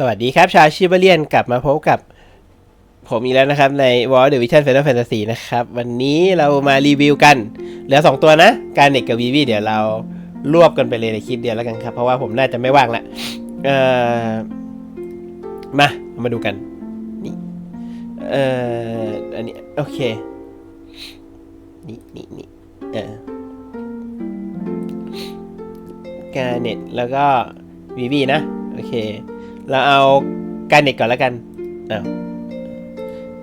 สวัสดีครับชาวชิบเลียนกลับมาพบกับผมอีกแล้วนะครับ ใน World Division Final Fantasy นะครับ วันนี้เรามารีวิวกัน เหลือ 2 ตัวนะ การเน็กกับวีวีเดี๋ยวเรารวบกันไปเลยในคลิปเดียวแล้วกันครับ เพราะว่าผมน่าจะไม่ว่างละเอ่อมามาดูกันนี่เอ่ออันนี้ โอเค นี่นี่นี่เออการเน็ตแล้วก็วีวีนะ โอเค เราเอาการเน็ตก่อนแล้วกันอ้าว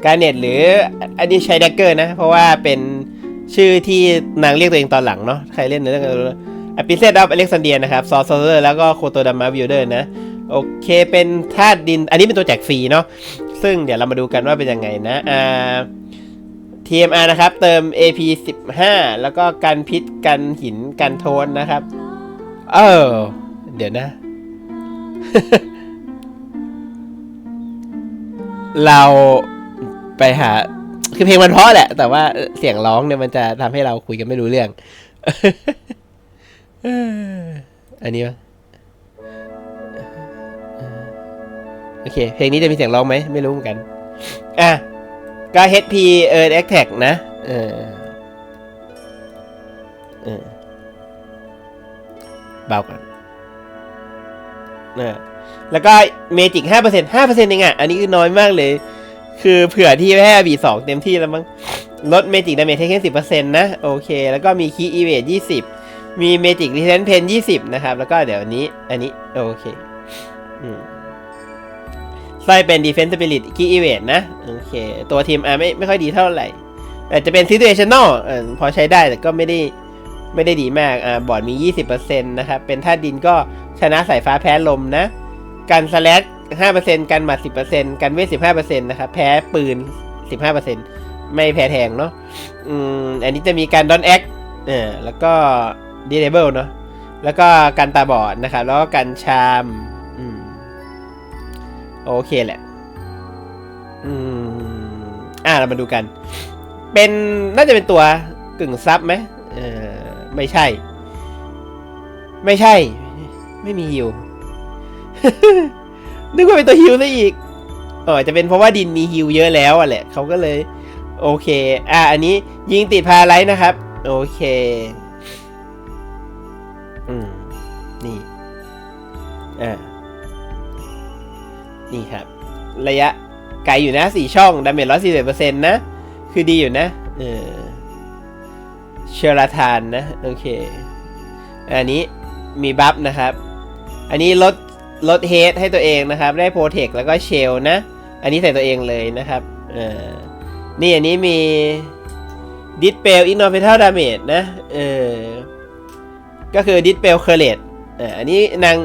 การเน็ตหรืออันนี้ใช้แดกเกอร์นะ เพราะว่าเป็นชื่อที่นางเรียกตัวเองตอนหลังเนาะใครเล่นเรื่องอพิเซตออฟอเล็กซานเดียนะครับซอสโซเลอร์แล้วก็โคโตดามาวิวเดอร์นะ โอเคเป็นธาตุดิน อันนี้เป็นตัวแจกฟรีเนาะซึ่งเดี๋ยวเรามาดูกันว่าเป็นยังไงนะอ่า TMR นะครับ เติม AP 15 แล้วก็กันพิษกันหินกันโทนนะครับ เออ เดี๋ยวนะ เราไปหา คือเพลงมันเพราะแหละ แต่ว่าเสียงร้องเนี่ยมันจะทำให้เราคุยกันไม่รู้เรื่อง อันนี้วะโอเค เพลงนี้จะมีเสียงร้องไหม ไม่รู้เหมือนกัน อะ ก็ HP Earth Attack นะเออเออเบาก่อนเออ แล้วก็เมจิกห้าเปอร์เซ็นห้าเปอร์เซ็นต์เองอะ อันนี้คือน้อยมากเลย คือเผื่อที่แค่บีสองเต็มที่แล้วมั้ง ลดเมจิกดาเมจแค่สิบเปอร์เซ็นต์นะ โอเค แล้วก็มีคีอีเวทยี่สิบมีเมจิกรีเทนเพนยี่สิบนะครับ แล้วก็เดี๋ยวนี้ อันนี้ โอเคอืมไส้เป็น Defense Spirit Key Evade นะ โอเค ตัวทีมอะไม่ไม่ค่อยดีเท่าไหร่แต่จะเป็น Situational เออพอใช้ได้แต่ก็ไม่ได้ไม่ได้ดีมาก อ่า บอร์ดมี 20%นะครับ เป็นธาตุดินก็ชนะสายฟ้าแพ้ลมนะ กันสแลช5%กันหมัด10%กันเวท15%นต์นะครับแพ้ปืน15%ไม่แพ้แทงเนาะอืมอันนี้จะมีการดอนแอคเออแล้วก็ Disable เนาะแล้วก็การตาบอดนะครับ แล้วก็การชามอืมโอเคแหละ อืมอ่าเรามาดูกัน เป็นน่าจะเป็นตัวกึ่งซับไหมเออไม่ใช่ ไม่ใช่ ไม่มีฮิว นึกว่าเป็นตัวฮิวซะอีกเออจะเป็นเพราะว่าดินมีฮิวเยอะแล้วอะแหละเขาก็เลย โอเค อะอันนี้ยิงติดพาไลท์นะครับ โอเค อืม นี่ อ่านี่ครับ ระยะไกลอยู่นะสี่ช่องดาเมจร้อยสี่สิบเปอร์เซ็นต์นะ คือดีอยู่นะ เออเชลาทานนะ โอเค อันนี้มีบัฟนะครับ อันนี้ลด ลดเฮดให้ตัวเองนะครับ ได้โปรเทคแล้วก็เชลนะ อันนี้ใส่ตัวเองเลยนะครับเออนี่อันนี้มีดิสเปลอินโนเฟเทลดาเมจนะเออก็คือดิสเปลเคอร์เลตอ่าอันนี้นาง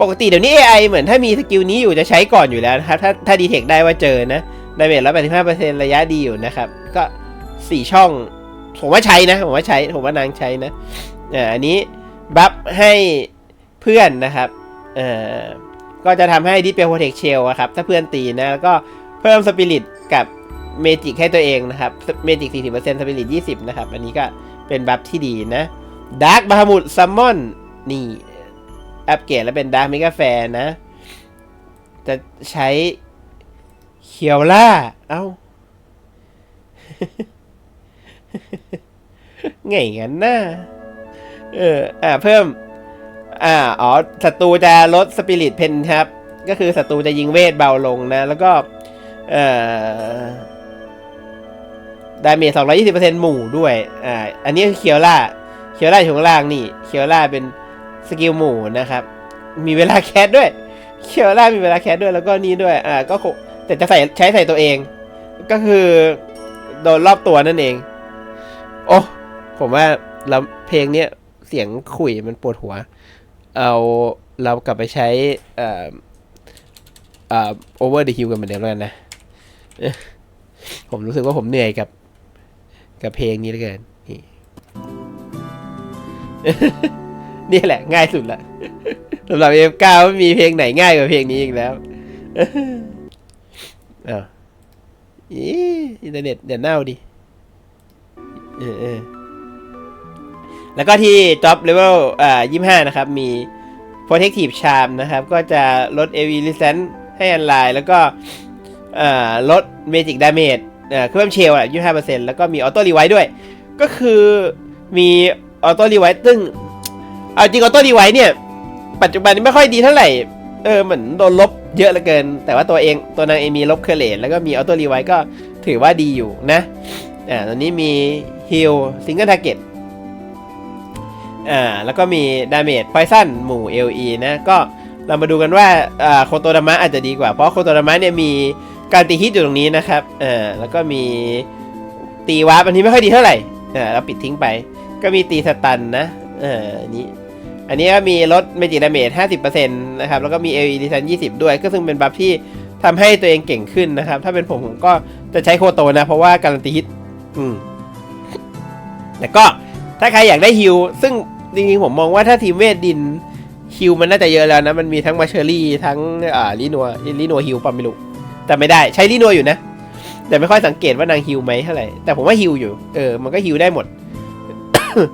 ปกติเดี๋ยวนี้ AI เหมือนถ้ามีสกิลนี้อยู่จะใช้ก่อนอยู่แล้วนะครับ ถ้าถ้าดีเทคได้ว่าเจอนะดาเมจร้อยแปดสิบห้าเปอร์เซ็นต์ระยะดีอยู่นะครับ ก็สี่ช่อง ผมว่าใช้นะ ผมว่าใช้ ผมว่านางใช้นะอ่าอันนี้บัฟให้เพื่อนนะครับ เอ่อก็จะทำให้ดิสเปลโปรเทคเชลครับ ถ้าเพื่อนตีนะแล้วก็เพิ่มสปิริตกับเมจิกให้ตัวเองนะครับ เมจิกสี่สิบเปอร์เซ็นต์สปิริตยี่สิบนะครับ อันนี้ก็เป็นบัฟที่ดีนะดาร์กบาฮามุดซัมมอนนี่อัปเกรดแล้วเป็นดาร์ m มิกาแฟนะ จะใช้เคียวล่า เอ้า ไงงั้นนะเออ อ่า เพิ่ม อ่าอ๋อศัตรูจะลดสปิริตเพนครับ ก็คือศัตรูจะยิงเวทเบาลงนะ แล้วก็เอ่อดาเมจ220%หมู่ด้วย อ่า อันนี้คือเคียวล่า เคียวล่าอยู่ข้างล่างนี่ เคียวล่าเป็นสกิลหมู่นะครับ มีเวลาแคสด้วย เคียวล่ามีเวลาแคสด้วย แล้วก็นี่ด้วย อ่า ก็คงแต่จะใส่ใช้ใส่ตัวเอง ก็คือ โดนรอบตัวนั่นเอง โอ้ ผมว่าเราเพลงเนี้ยเสียงขุยมันปวดหัว เอาเรากลับไปใช้เอ่อเอ่อ over the hill กันเหมือนเดิมแล้วกันนะ ผมรู้สึกว่าผมเหนื่อยกับ กับเพลงนี้เหลือเกินนี่นี่แหละ ง่ายสุดละสำหรับ F9 ไม่มีเพลงไหนง่ายกว่าเพลงนี้อีกแล้วอ้าวอีอินเทอร์เน็ตเดี๋ยวเน่าดิเออ แล้วก็ที่ Job Level อ่า25นะครับ มี Protective Charm นะครับ ก็จะลด AV Resistance ให้อันไลน์แล้วก็เอ่อลดเมจิกดาเมจเอ่อเพิ่มเชลอะยี่ห้าเปอร์เซ็นต์แล้วก็มีออโต้รีไวท์ด้วย ก็คือมีออโต้รีไวท์ซึ่งเอาจริงออโต้รีไวท์เนี่ย ปัจจุบันนี้ไม่ค่อยดีเท่าไหร่ เออเหมือนโดนลบเยอะเหลือเกิน แต่ว่าตัวเองตัวนางเองมีลบเคอร์เลตแล้วก็มีออโต้รีไวก็ถือว่าดีอยู่นะอ่าตอนนี้มีฮิลซิงเกิลทาร์เก็ต อ่าแล้วก็มีดาเมจไพซันหมู่ LE นะก็เรามาดูกันว่าอ่าโคโตดามะอาจจะดีกว่า เพราะโคโตดามะเนี่ยมีการตีฮิตอยู่ตรงนี้นะครับอ่าแล้วก็มีตีวาร์ปอันนี้ไม่ค่อยดีเท่าไหร่อ่าเราปิดทิ้งไป ก็มีตีสตันนะเอออันนี้อันนี้ก็มีลดเมจิดาเมจ50%นะครับแล้วก็มี AE ดิชัน20 ด้วย ก็ซึ่งเป็นบัฟที่ทำให้ตัวเองเก่งขึ้นนะครับ ถ้าเป็นผมผมก็จะใช้โคโตนะ เพราะว่าการันตีฮิตอืมแต่ก็ถ้าใครอยากได้ฮิลซึ่ง จริงๆผมมองว่าถ้าทีมเวทดินฮิลมันน่าจะเยอะแล้วนะ มันมีทั้งมาเชอรี่ทั้งอ่าลินัวลินัวฮิลปะไม่รู้แต่ไม่ได้ใช้ลินัวอยู่นะ แต่ไม่ค่อยสังเกตว่านางฮิลไหมเท่าไหร่แต่ผมว่าฮิลอยู่เออมันก็ฮิลได้หมด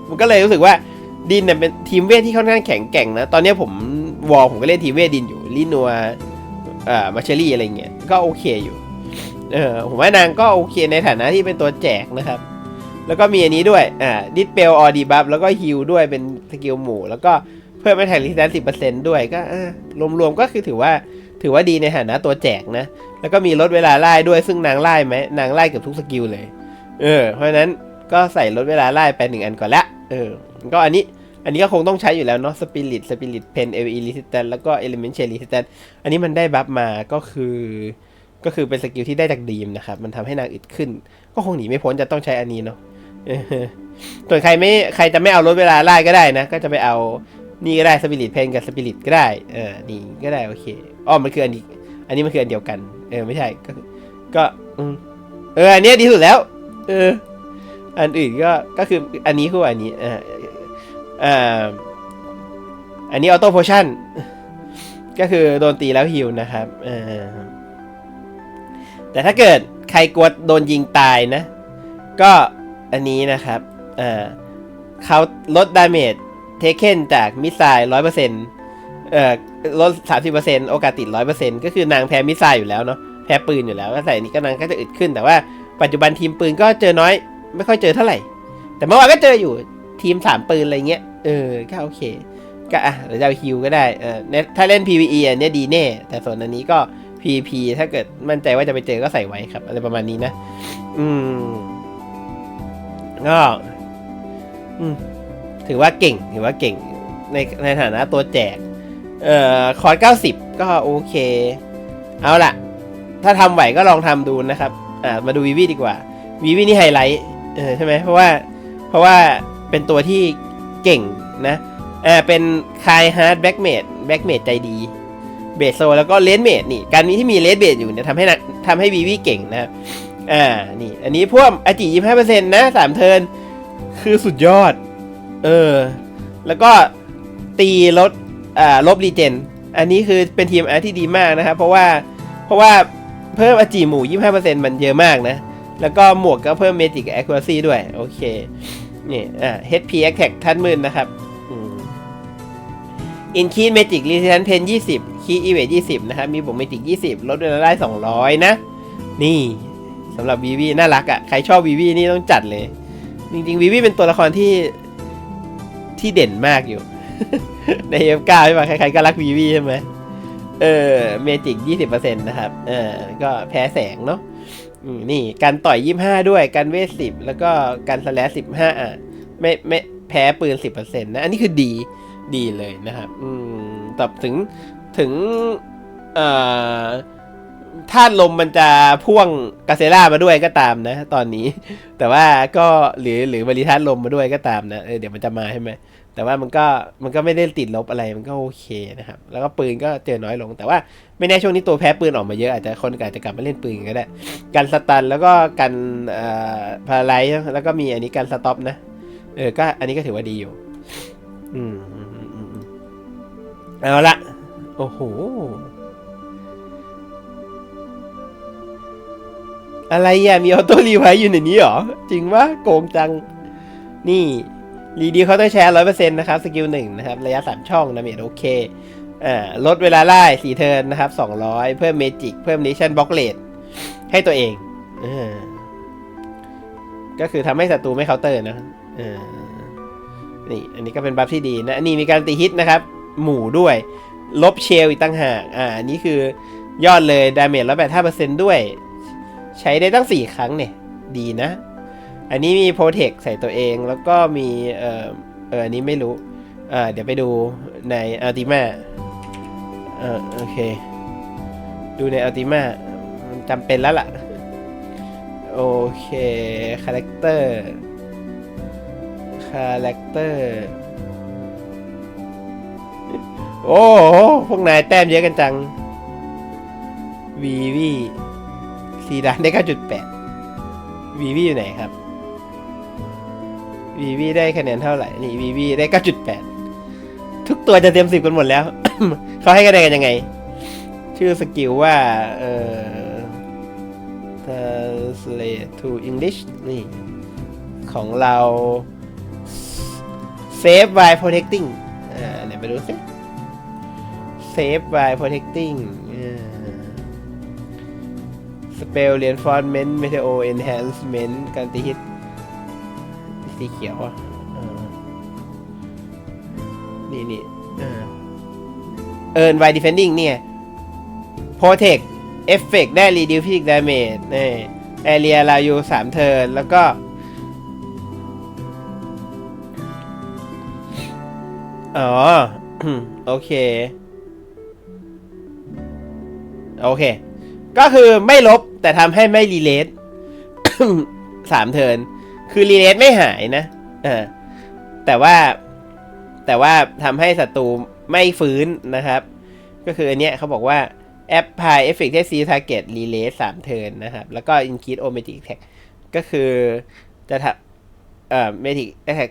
มันก็เลยรู้สึกว่าดินเนี่ยเป็นทีมเวทที่ค่อนข้างแข็งแกร่งนะ ตอนนี้ผมวอลผมก็เล่นทีมเวทดินอยู่ลินัวอ่อมาเชอรี่อะไรเงี้ยก็โอเคอยู่เออผมว่านางก็โอเคในฐานะที่เป็นตัวแจกนะครับ แล้วก็มีอันนี้ด้วย อ่า ดิสเปลออดีบัฟแล้วก็ฮิลด้วยเป็นสกิลหมู่ แล้วก็เพิ่มไปแทนลิสแตนสิบเปอร์เซ็นต์ด้วย ก็อ่ารวมๆก็คือถือว่าถือว่าดีในฐานะตัวแจกนะ แล้วก็มีลดเวลาไล่ด้วย ซึ่งนางไล่ไหมนางไล่เกือบทุกสกิลเลย เออ เพราะฉะนั้นก็ใส่ลดเวลาไล่ไปหนึ่งอันก่อนละ เออ ก็อันนี้อันนี้ก็คงต้องใช้อยู่แล้วเนาะสปิริตสปิริตเพนเอวีลิสแตนแล้วก็เอลิเมนต์เชลิสแตนอันนี้มันได้บัฟมาก็คือ ก็คือเป็นสกิลที่ได้จากดีมนะครับ มันทำให้นางอึดขึ้น ก็คงหนีไม่พ้นจะต้องใช้อันนี้เนาะ ส่วนใครไม่ใครจะไม่เอาลดเวลาไล่ก็ได้นะ ก็จะไปเอานี่ก็ได้สปิริตเพนกับสปิริตก็ได้เออนี่ก็ได้โอเคอ๋อมันคืออันนี้อันนี้มันคืออันเดียวกัน เออไม่ใช่ก็ก็อเอออันนี้ดีสุดแล้ว เออ อันอื่นก็ก็คืออันนี้คืออันนี้เอออ่าอันนี้ออโต้โพชั่นก็คือโดนตีแล้วฮิวนะครับเออแต่ถ้าเกิดใครกลัวโดนยิงตายนะ ก็ อันนี้นะครับอ่าเขาลดดาเมจเทเคนจากมิสไซล์ร้อยเปอร์เซ็นต์เอ่อลดสามสิบเปอร์เซ็นต์โอกาสติดร้อยเปอร์เซ็นต์ก็คือนางแพ้มิสไซล์อยู่แล้วเนาะแพ้ปืนอยู่แล้วก็ใส่อันนี้ก็นางก็จะอึดขึ้น แต่ว่าปัจจุบันทีมปืนก็เจอน้อย ไม่ค่อยเจอเท่าไหร่ แต่เมื่อวานก็เจออยู่ทีมสามปืนอะไรเงี้ยเออก็โอเคก็อะเดี๋ยวจะฮิวก็ได้เออถ้าเล่น PVE อันเนี้ยดีแน่ แต่ส่วนอันนี้ก็ PVP ถ้าเกิดมั่นใจว่าจะไปเจอก็ใส่ไว้ครับ อะไรประมาณนี้นะ อืม ก็ถือว่าเก่ง ถือว่าเก่งในในฐานะตัวแจก เอ่อ คอร์ส90 ก็โอเค เอาล่ะ ถ้าทำไหวก็ลองทำดูนะครับ อ่า มาดูวีวีดีกว่า วีวีนี่ไฮไลท์ เออ ใช่ไหม เพราะว่า เพราะว่าเป็นตัวที่เก่งนะ อ่า เป็นคายฮาร์ดแบ็กเมดแบ็กเมดใจดีเบสโซแล้วก็เลนเมดนี่ การนี้ที่มีเลนเบดอยู่เนี่ยทำให้ทำให้วีวีเก่งนะครับ อ่า นี่ อันนี้พวกอาจิยี่ห้าเปอร์เซ็นต์นะสามเทิร์นคือสุดยอด เออ แล้วก็ตีลด อ่า ลบรีเจน อันนี้คือเป็นทีมอาร์ที่ดีมากนะครับ เพราะว่า เพราะว่าเพิ่มอาจิหมู่ยี่ห้าเปอร์เซ็นต์มันเยอะมากนะ แล้วก็หมวกก็เพิ่มเมจิกแอค u ร a ซีด้วย โอเค นี่ อ่า HP Attack ท่านมื่นนะครับอืม Increase Magic Resistance Pen 20 Key Evade 20นะครับ มีบวก Magic 20ลดเวลาได้200นะ นี่ สำหรับวีวีน่ารักอะ่ะใครชอบวีวีนี่ต้องจัดเลย จริงๆวีวีเป็นตัวละครที่ที่เด่นมากอยู่ ใน F9 ใช่ไหมใครๆก็รักวีวีใช่ไหมเออเมจิก20%นต์นะครับเออก็แพ้แสงเนาะนี่การต่อยยี่ห้าด้วยการเวทสิบแล้วก็การสแลชสิบห้าอะไม่ไม่แพ้ปืนสิบเปอร์เซ็นต์นะอันนี้คือดีดีเลยนะครับ อืมตอบถึงถึงเอ่อ ธาตุลมมันจะพ่วงกาเซล่ามาด้วยก็ตามนะ ตอนนี้ แต่ว่าก็หรือหรือบริธาตุลมมาด้วยก็ตามนะเเดี๋ยวมันจะมาใช่ไหมแต่ว่ามันก็มันก็ไม่ได้ติดลบอะไรมันก็โอเคนะครับ แล้วก็ปืนก็เจอน้อยลง แต่ว่าไม่แน่ช่วงนี้ตัวแพ้ปืนออกมาเยอะอาจจะคนอาจจะกลับมาเล่นปืนก็ได้กันสตันแล้วก็กันเอ่อพาราไลแล้วก็มีอันนี้กันสต็อปนะเออก็อันนี้ก็ถือว่าดีอยู่ อืมเอาละโอ้โห อะไรอะมีออโต้รีไวท์อยู่ในนี้เหรอ จริงวะโกงจัง นี่รีดีเขาต้องแชร์ร้อยเปอร์เซ็นต์นะครับ สกิลหนึ่งนะครับ ระยะสามช่องนะเมจโอเคอ่าลดเวลาไล่สี่เทิร์นนะครับสองร้อยเพิ่มเมจิก เพิ่มนิชั่นบล็อกเลดให้ตัวเองอ่าก็คือทำให้ศัตรูไม่เคาน์เตอร์นะอ่านี่ อันนี้ก็เป็นบัฟที่ดีนะอันนี้มีการตีฮิตนะครับ หมู่ด้วย ลบเชลอีกตั้งหาก อ่า อันนี้คือยอดเลย ดาเมจร้อยแปดห้าเปอร์เซ็นต์ด้วย ใช้ได้ตั้งสี่ครั้งเนี่ย ดีนะ อันนี้มีโปรเทคใส่ตัวเองแล้วก็มีเออเอออันนี้ไม่รู้อ่าเดี๋ยวไปดูในอัลติมาเออโอเค ดูในอัลติมาจำเป็นแล้วล่ะ โอเค คาแรคเตอร์ คาแรคเตอร์ โอ้พวกนายแต้มเยอะกันจังวีวี ซีดานได้ 9.8 วีวีอยู่ไหนครับ วีวีได้คะแนนเท่าไหร่ นี่วีวีได้ 9.8 ทุกตัวจะเต็มสิบกันหมดแล้ว เขาให้คะแนนกันยังไง ชื่อสกิลว่า เอ่อ translate to English นี่ ของเรา save by protecting อ่าไหนไปดูสิ save by protecting อ่า spell reinforcement meteo enhancement การตีฮิตสีเขียวอะอ่านี่นี่อ่า earn by defending เนี่ย protect effect ได้ reduce physical damage นี่ area เราอยู่3เทิร์นแล้วก็อ๋อ โอเค โอเค ก็คือไม่ลบ แต่ทำให้ไม่รีเลทสามเทิน คือรีเลทไม่หายนะอ่าแต่ว่าแต่ว่าทำให้ศัตรูไม่ฟื้นนะครับ ก็คืออันเนี้ยเขาบอกว่า apply effect ที่ C target relay สามเทินนะครับ แล้วก็ increase automatic attack ก็คือจะทำเอ่อ magic attack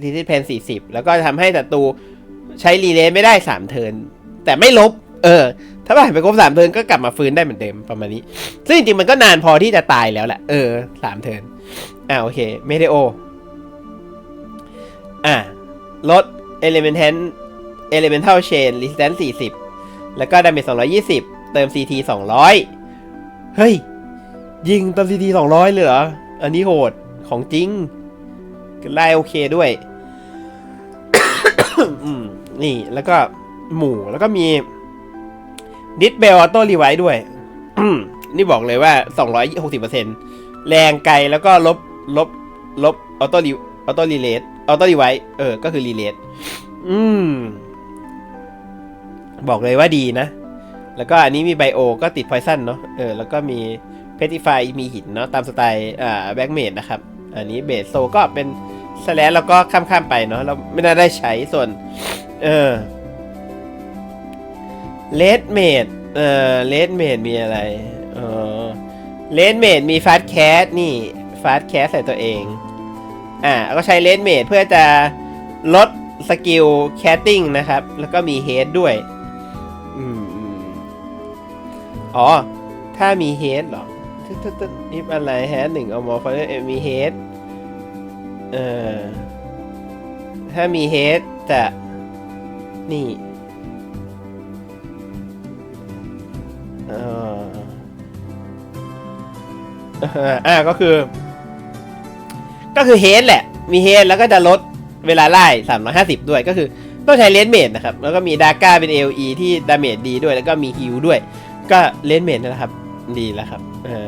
ที่ที่เพนสี่สิบแล้วก็ทำให้ศัตรูใช้รีเลย์ไม่ได้สามเทิน แต่ไม่ลบ เออ ถ้าผ่านไปครบสามเทิร์นก็กลับมาฟื้นได้เหมือนเดิมประมาณนี้ ซึ่งจริงๆมันก็นานพอที่จะตายแล้วแหละเออสามเทิร์นอ่าโอเคเมเดโออะลด elemental elemental chain resistance 40แล้วก็ damage 220เติม CT 200เฮ้ย ยิงเติม CT 200เลยเหรอ อันนี้โหดของจริงไล่โอเคด้วย นี่แล้วก็หมู่แล้วก็มี ดิสเบลออโต้รีไวด้วย นี่บอกเลยว่า 260%แรงไกลแล้วก็ลบลบลบออโต้รีออโต้รีเลทออโต้รีไวเออ ก็คือรีเลทอืม บอกเลยว่าดีนะ แล้วก็อันนี้มีไบโอ ก็ติดพอยซันเนาะเออ แล้วก็มีเพติฟายมีหินเนาะตามสไตล์อ่าแบ็กเมดนะครับ อันนี้เบสโซก็เป็นสแลนแล้วก็ข้ามๆไปเนาะเราไม่น่าได้ใช้ส่วน เออ เลดเมดเอ่อเลดเมดมีอะไรเออเลดเมดมีฟาสแคสนี่ฟาสแคสใส่ตัวเอง อ่าก็ใช้เลดเมดเพื่อจะลดสกิลแคสติ้งนะครับ แล้วก็มีเฮดด้วยอืมอ๋อ ถ้ามีเฮดเหรอตึ๊ดตึ๊ดตึ๊ดนี่อะไรแฮดหนึ่งเอามอฟเอมีเฮดเอ่อถ้ามีเฮดจะนี่ อ่าก็คือ ก็คือเฮดแหละ มีเฮดแล้วก็จะลดเวลาไล่350ด้วยก็คือต้องใช้เลนเมดนะครับ แล้วก็มีดาก้าเป็น AOE ที่ดาเมจดีด้วย แล้วก็มีฮิลด้วย ก็เลนเมดนะครับ ดีแล้วครับเออ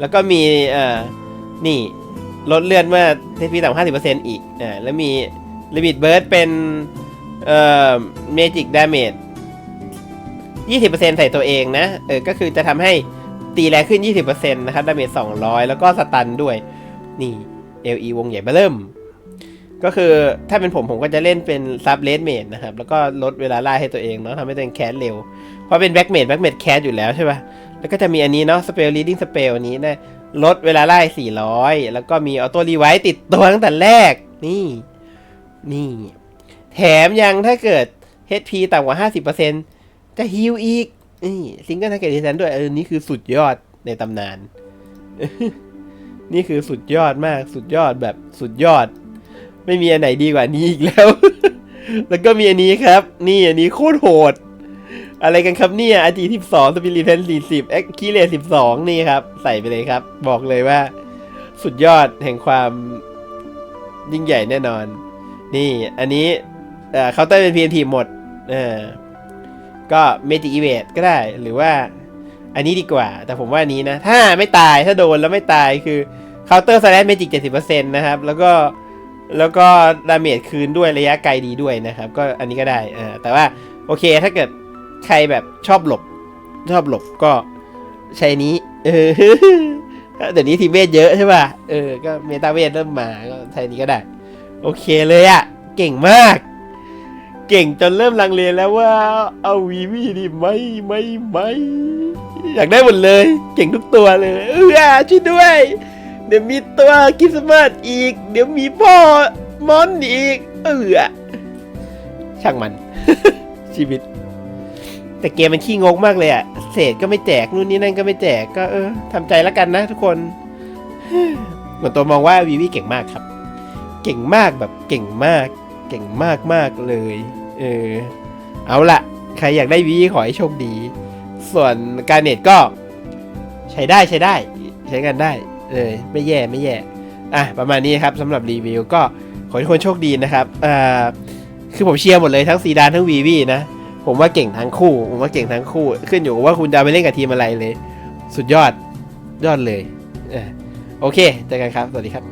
แล้วก็มีเอ่อนี่ลดเลื่อนเมื่อเทพีต่ำห้าสิบเปอร์เซ็นต์อีกอ่าแล้วมีลิมิตเบิร์ดเป็นเอ่อเมจิกดาเมจยี่สิบเปอร์เซ็นต์ใส่ตัวเองนะ เออ ก็คือจะทำให้ ตีแรงขึ้นยี่สิบเปอร์เซ็นต์นะครับดาเมจสองร้อยแล้วก็สตันด้วย นี่ LE วงใหญ่เบ้อเริ่ม ก็คือถ้าเป็นผมผมก็จะเล่นเป็นซับเลนเมดนะครับ แล้วก็ลดเวลาไล่ให้ตัวเองเนาะทำให้ตัวเองแคสเร็ว เพราะเป็นแบ็กเมดแบ็กเมดแคสอยู่แล้วใช่ปะแล้วก็จะมีอันนี้เนาะสเปลลีดิ้งสเปลอันนี้นะลดเวลาไล่ 400 แล้วก็มีออโต้รีไวท์ติดตัวตั้งแต่แรก นี่ นี่ แถมยังถ้าเกิด HP ต่ำกว่า 50%จะฮิวอีก นี่ซิงเกิลทาร์เก็ตดิสแทนด้วยเออนี่คือสุดยอดในตำนาน นี่คือสุดยอดมากสุดยอดแบบสุดยอด ไม่มีอันไหนดีกว่านี้อีกแล้ว แล้วก็มีอันนี้ครับ นี่อันนี้โคตรโหด อะไรกันครับเนี่ยอาจีสิบสองสปิริตเพนสี่สิบเอ็กคีเลสิบสองนี่ครับ ใส่ไปเลยครับ บอกเลยว่า สุดยอดแห่งความยิ่งใหญ่แน่นอน นี่อันนี้เคาน์เตอร์เป็น PNT หมดเออ ก็เมจิอีเวทก็ได้หรือว่าอันนี้ดีกว่า แต่ผมว่านี้นะ ถ้าไม่ตายถ้าโดนแล้วไม่ตายคือเคาน์เตอร์สแลชเมจิกเจ็ดสิบเปอร์เซ็นต์นะครับ แล้วก็แล้วก็ดาเมจคืนด้วยระยะไกลดีด้วยนะครับ ก็อันนี้ก็ได้เออแต่ว่าโอเคถ้าเกิดใครแบบชอบหลบ ชอบหลบก็ใช้นี้เออเดี๋ยวนี้ทีเวทเยอะใช่ป่ะเออก็เมตาเวทเริ่มมาก็ใช้นี้ก็ได้ โอเคเลยอะเก่งมาก เก่งจนเริ่มลังเลแล้วว่า เอาวีวีดีไหมไหมไหมอยากได้หมดเลย เก่งทุกตัวเลยเออช่วยด้วย เดี๋ยวมีตัวคริสต์มาสอีก เดี๋ยวมีพ่อมอนอีก เออช่างมัน ชีวิต แต่เกมมันขี้งกมากเลยอะเศษก็ไม่แจกนู่นนี่นั่นก็ไม่แจกก็เออทำใจแล้วกันนะทุกคนเหมือนตัวมองว่าวีวีเก่งมากครับ เก่งมากแบบเก่งมาก เก่งมากมากๆเลย เออ เอาละใครอยากได้วีขอให้โชคดี ส่วนการเน็ตก็ ใช้ได้ใช้ได้ ใช้งานได้เลยไม่แย่ไม่แย่อะประมาณนี้ครับสำหรับรีวิวก็ขอให้ทุกคนโชคดีนะครับอ่าคือผมเชียร์หมดเลยทั้งซีดานทั้งวีวีนะ ผมว่าเก่งทั้งคู่ ผมว่าเก่งทั้งคู่ ขึ้นอยู่กับว่าคุณจะไปเล่นกับทีมอะไรเลย สุดยอดยอดเลยอโอเคเจอกันครับ สวัสดีครับ